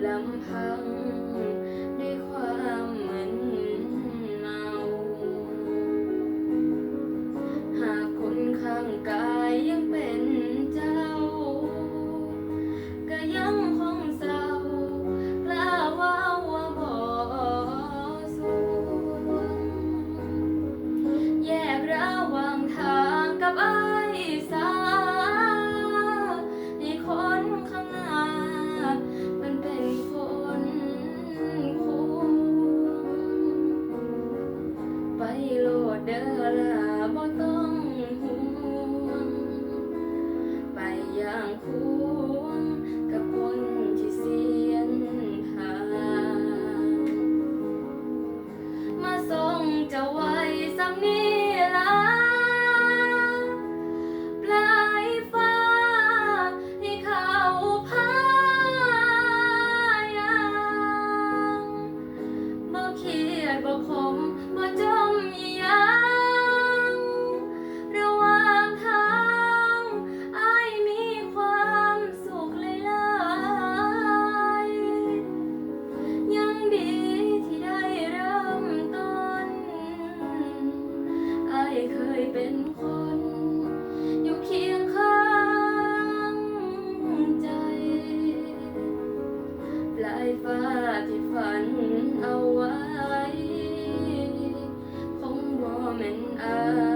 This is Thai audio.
لمحمد ไปโลดเด้อละบ่ต ฟ้าที่ฝันเอาไว้ คงบ่แม่นอาย